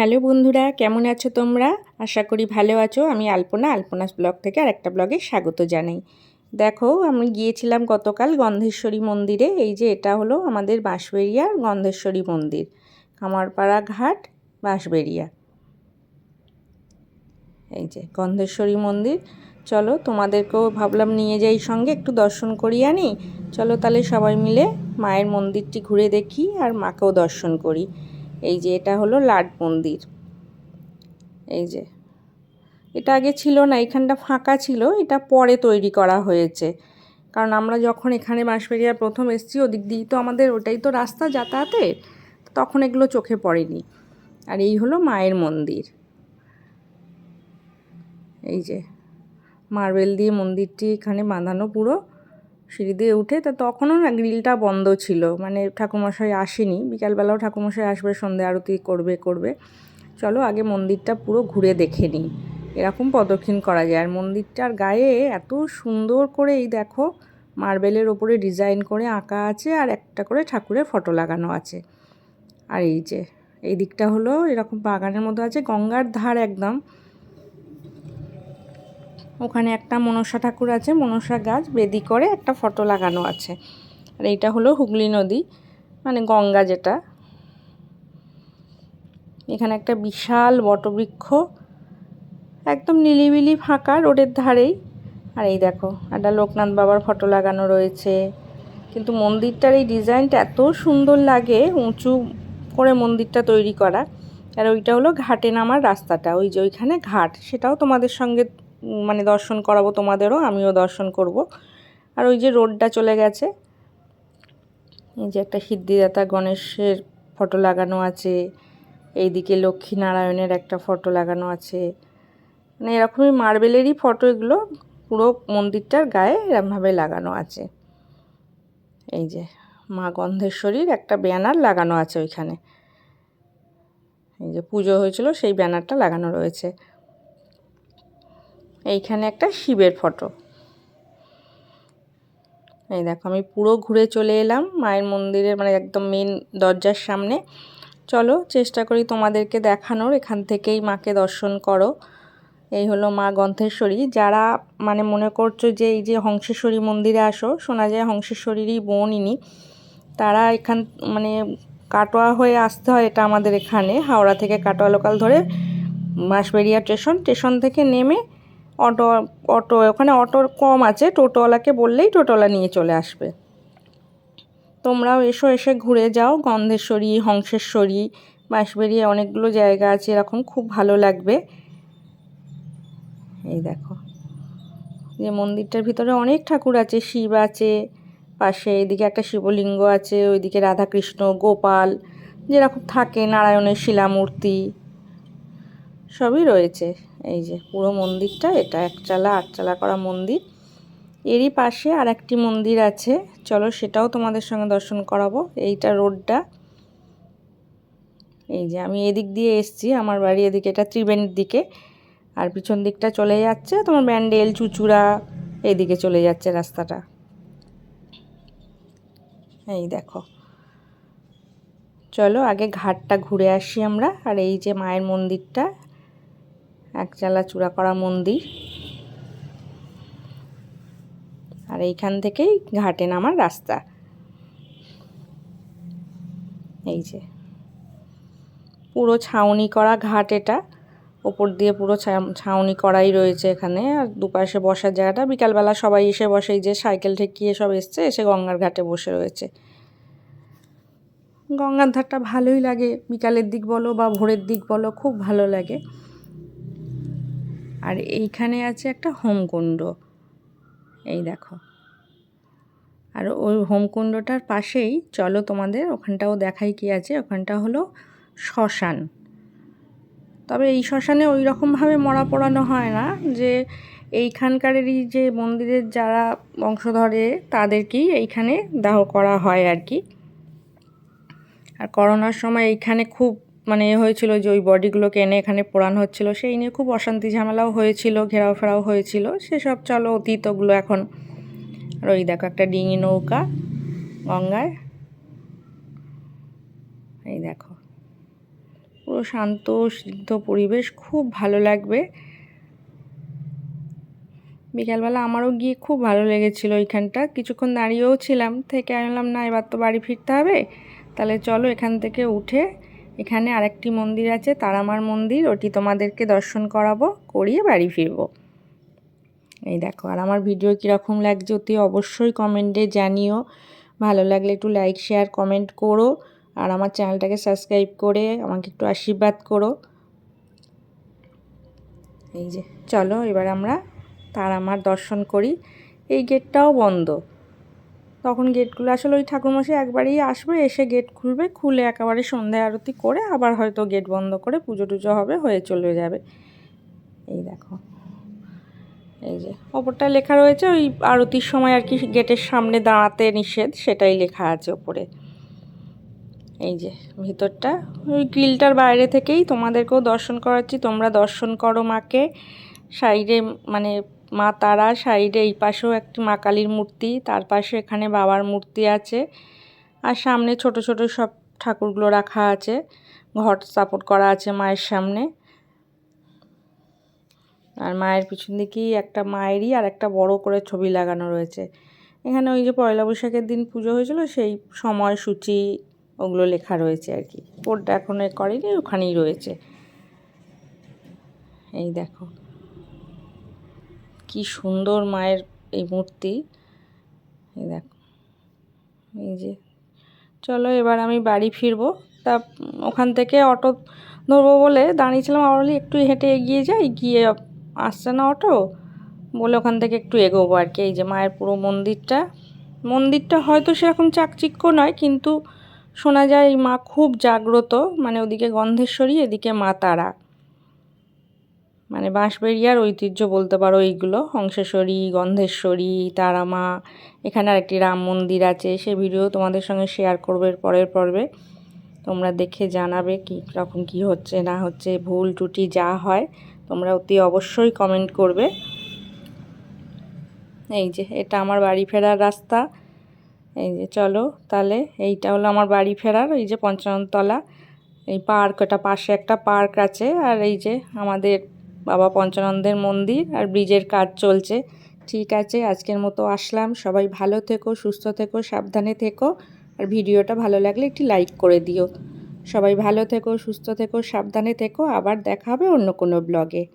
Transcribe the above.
Hello বন্ধুরা, কেমন আছো তোমরা? আশা করি ভালো আছো। আমি আলপনা, আলপনাস ব্লগ থেকে আর একটা ব্লগে স্বাগত জানাই। দেখো, আমি গিয়েছিলাম গতকাল গন্ধেশ্বরী মন্দিরে। এই যে এটা হলো আমাদের বাঁশবেরিয়ার গন্ধেশ্বরী মন্দির, কামারপাড়া ঘাট বাঁশবেরিয়া এই যে গন্ধেশ্বরী মন্দির। চলো, তোমাদেরকেও ভাবলাম নিয়ে যাই সঙ্গে, একটু দর্শন করিয়ে আনি। চলো তাহলে সবাই মিলে মায়ের মন্দিরটি ঘুরে দেখি আর মাকেও দর্শন করি। এই যে এটা হলো লাট মন্দির। এই যে। এটা আগে ছিল না, এখানটা ফাঁকা ছিল, এটা পরে তৈরি করা হয়েছে। কারণ আমরা যখন এখানে বাঁশবেরিয়া প্রথম এসেছি, ওদিক দিয়েই তো আমাদের, ওটাই তো রাস্তা যাতায়াতের, তখন এগুলো চোখে পড়েনি। আর এই হলো মায়ের মন্দির। এই যে, মার্বেল দিয়ে মন্দিরটি এখানে বাঁধানো পুরো। সিঁড়ি দিয়ে উঠে, তা তখনও না গ্রিলটা বন্ধ ছিল। মানে ঠাকুমশাই আসেনি। বিকালবেলাও ঠাকুমশাই আসবে সন্ধে আরতি করবে করবে। চলো আগে মন্দিরটা পুরো ঘুরে দেখে নিই। এরকম প্রদক্ষিণ করা যায়। আর মন্দিরটার গায়ে এত সুন্দর করে এই দেখো, মার্বেলের ওপরে ডিজাইন করে আঁকা আছে আর একটা করে ঠাকুরের ফটো লাগানো আছে। আর এই যে, এই দিকটা হলো এরকম বাগানের মতো আছে, গঙ্গার ধার একদম। ওখানে একটা মনসা ঠাকুর আছে, মনসা গাছ, বেদি করে একটা ফটো লাগানো আছে। আর এইটা হলো হুগলি নদী মানে গঙ্গা যেটা। এখানে একটা বিশাল বটবৃক্ষ, একদম নিলিবিলি ফাঁকা রোডের ধারেই। আর এই দেখো, একটা লোকনাথ বাবার ফটো লাগানো রয়েছে। কিন্তু মন্দিরটার এই ডিজাইনটা এত সুন্দর লাগে, উঁচু করে মন্দিরটা তৈরি করা। আর ওইটা হলো ঘাটে নামার রাস্তাটা, ওই যে ওইখানে ঘাট, সেটাও তোমাদের সঙ্গে মানে দর্শন করাবো তোমাদেরও, আমিও দর্শন করব। আর ওই যে রোডটা চলে গেছে, এই যে একটা সিদ্ধিদাতা গণেশের ফটো লাগানো আছে, এইদিকে লক্ষ্মীনারায়ণের একটা ফটো লাগানো আছে। মানে এরকমই মার্বেলেরই ফটো এগুলো, পুরো মন্দিরটার গায়ে এরমভাবে লাগানো আছে। এই যে মা গন্ধেশ্বরীর একটা ব্যানার লাগানো আছে ওইখানে। এই যে পুজো হয়েছিল, সেই ব্যানারটা লাগানো রয়েছে। এইখানে একটা শিবের ফটো। এই দেখো, আমি পুরো ঘুরে চলে এলাম মায়ের মন্দিরের মানে একদম মেন দরজার সামনে। চলো, চেষ্টা করি তোমাদেরকে দেখানোর, এখান থেকেই মাকে দর্শন করো। এই হলো মা গন্ধেশ্বরী যারা মানে মনে করছ যে এই যে হংসেশ্বরী মন্দিরে আসো, শোনা যায় হংসেশ্বরীরই বোন ইনি, তারা এখান মানে কাটোয়া হয়ে আসতে হয় এটা আমাদের এখানে, হাওড়া থেকে কাটোয়া লোকাল ধরে বাঁশবেরিয়া স্টেশন স্টেশন থেকে নেমে অটো অটো, ওখানে অটোর কম আছে, টোটোওয়ালাকে বললেই টোটোওয়ালা নিয়ে চলে আসবে। তোমরাও এসো, এসে ঘুরে যাও, গন্ধেশ্বরী, হংসেশ্বরী বাঁশবেরিয়া অনেকগুলো জায়গা আছে, এরকম খুব ভালো লাগবে। এই দেখো, যে মন্দিরটার ভিতরে অনেক ঠাকুর আছে, শিব আছে, পাশে এদিকে একটা শিবলিঙ্গ আছে, ওইদিকে রাধাকৃষ্ণ, গোপাল, যেরকম থাকে, নারায়ণের শিলামূর্তি। সবই রয়েছে। এই যে পুরো মন্দিরটা, এটা একচালা, আটচালা করা মন্দির। এরই পাশে আর একটি মন্দির আছে। চলো সেটাও তোমাদের সঙ্গে দর্শন করাবো। এইটা রোডটা। এই যে আমি এদিক দিয়ে এসছি, আমার বাড়ি এদিকে, এটা ত্রিবেণীর দিকে। আর পিছন দিকটা চলে যাচ্ছে তোমার ব্যান্ডেল, চুচুড়া, এদিকে চলে যাচ্ছে রাস্তাটা। এই দেখো। চলো আগে ঘাটটা ঘুরে আসি আমরা। আর এই যে মায়ের মন্দিরটা একচালা চূড়া করা মন্দির। আর এইখান থেকেই ঘাটে নামার রাস্তা। এই যে। পুরো ছাউনি করা ঘাট এটা। ওপর দিয়ে পুরো ছাউনি করাই রয়েছে এখানে। আর দুপাশে বসার জায়গাটা। বিকালবেলা সবাই এসে বসে। যে সাইকেল ঠেকিয়ে সব এসছে। এসে গঙ্গার ঘাটে বসে রয়েছে। গঙ্গার ধারটা ভালোই লাগে। বিকালের দিক বলো বা ভোরের দিক বলো, খুব ভালো লাগে। আর এইখানে আছে একটা হোমকুণ্ড। এই দেখো। আর ওই হোমকুণ্ডটার পাশেই, চলো তোমাদের, ওখানটাও দেখাই কি আছে, ওখানটা হলো শ্মশান। তবে এই শ্মশানে ওই রকমভাবে মরা পড়ানো হয় না যে এইখানকারেরই যে মন্দিরের যারা বংশধরে, তাদেরকেই এইখানে দাহ করা হয় আর কি। আর করোনার সময় এইখানে খুব মানে এ হয়েছিল যে ওই বডিগুলোকে এনে এখানে পোড়ানো হচ্ছিল। সেই নিয়ে খুব অশান্তি ঝামেলাও হয়েছিল, ঘেরাও ফেরাও হয়েছিল। সেসব চলো অতীত ওগুলো এখন আর ওই দেখো, একটা ডিঙি নৌকা গঙ্গায়। এই দেখো, পুরো শান্ত, সিদ্ধ পরিবেশ, খুব ভালো লাগবে। বিকালবেলা আমারও গিয়ে খুব ভালো লেগেছিলো ওইখানটা। কিছুক্ষণ দাঁড়িয়েও ছিলাম, থেকে আনলাম, না এবার তো বাড়ি ফিরতে হবে। তাহলে চলো এখান থেকে উঠে এখানে আরেকটি মন্দির আছে, তারামার মন্দির। ওটি তোমাদেরকে দর্শন করাবো, করিয়ে বাড়ি ফিরবো। এই দেখো, আর আমার ভিডিও কীরকম লাগছে অতি অবশ্যই কমেন্টে জানিও। ভালো লাগলে একটু লাইক, শেয়ার, কমেন্ট করো। আর আমার চ্যানেলটাকে সাবস্ক্রাইব করে আমাকে একটু আশীর্বাদ করো। এই যে, চলো এবার আমরা তার আমার দর্শন করি। এই গেটটাও বন্ধ। তখন গেটগুলো, আসলে ওই ঠাকুরমশাই একবারেই আসবে, এসে গেট খুলবে, খুলে একেবারে সন্ধ্যা আরতি করে আবার হয়তো গেট বন্ধ করে পুজো টুজো হবে, হয়ে চলে যাবে। এই দেখো। এই যে ওপরটা লেখা রয়েছে ওই আরতির সময় আর কি গেটের সামনে দাঁড়াতে নিষেধ, সেটাই লেখা আছে ওপরে। এই যে, ভিতরটা, ওই গ্রিলটার বাইরে থেকেই তোমাদেরকেও দর্শন করাচ্ছি, তোমরা দর্শন করো মাকে, সাইডে মানে মা তারা সাইডে এই পাশেও একটি মা কালীর মূর্তি, তার পাশে এখানে বাবার মূর্তি আছে। আর সামনে ছোট ছোট সব ঠাকুরগুলো রাখা আছে। ঘট সাপোর্ট করা আছে মায়ের সামনে। আর মায়ের পিছন দিকেই একটা মায়েরই আর একটা বড় করে ছবি লাগানো রয়েছে। এখানে ওই যে পয়লা বৈশাখের দিন পুজো হয়েছিল, সেই সময়সূচি ওগুলো লেখা রয়েছে আর কি। বোর্ডটা এখনও করেনি, ওখানেই রয়েছে। এই দেখো। কি সুন্দর মায়ের এই মূর্তি। এই দেখো, এই যে। চলো এবার আমি বাড়ি ফিরবো। তা ওখান থেকে অটো ধরবো বলে দাঁড়িয়েছিলাম বলি একটু হেঁটে এগিয়ে যাই, গিয়ে আসছে না অটো বলে ওখান থেকে একটু এগোবো আর কি। এই যে মায়ের পুরো মন্দিরটা। মন্দিরটা হয়তো সেরকম চাকচিক্য নয়, কিন্তু শোনা যায় মা খুব জাগ্রত মানে ওদিকে গন্ধেশ্বরী, এদিকে মা তারা। মানে বাঁশবেরিয়ার ঐতিহ্য বলতে পারো এইগুলো। হংসেশ্বরী, গন্ধেশ্বরী তারা মা এখানে আরেকটি রাম মন্দির আছে, সে ভিডিও তোমাদের সঙ্গে শেয়ার করবে পরের পর্বে। তোমরা দেখে জানাবে কী রকম, কী হচ্ছে, না হচ্ছে, ভুল টুটি যা হয়, তোমরা অতি অবশ্যই কমেন্ট করবে। এই যে, এটা আমার বাড়ি ফেরার রাস্তা। এই যে, চলো তাহলে এইটা হলো আমার বাড়ি ফেরার, এই যে পঞ্চাননতলা এই পার্ক, ওটা পাশে একটা পার্ক আছে, আর এই যে আমাদের বাবা পঞ্চানন্দের মন্দির আর ব্রিজের কাজ চলছে। ঠিক আছে, আজকের মতো আসলাম। সবাই ভালো থেকো, সুস্থ থেকো, সাবধানে থেকো। আর ভিডিওটা ভালো লাগলে একটি লাইক করে দিও। সবাই ভালো থেকো, সুস্থ থেকো, সাবধানে থেকো। আবার দেখা হবে অন্য কোনো ব্লগে।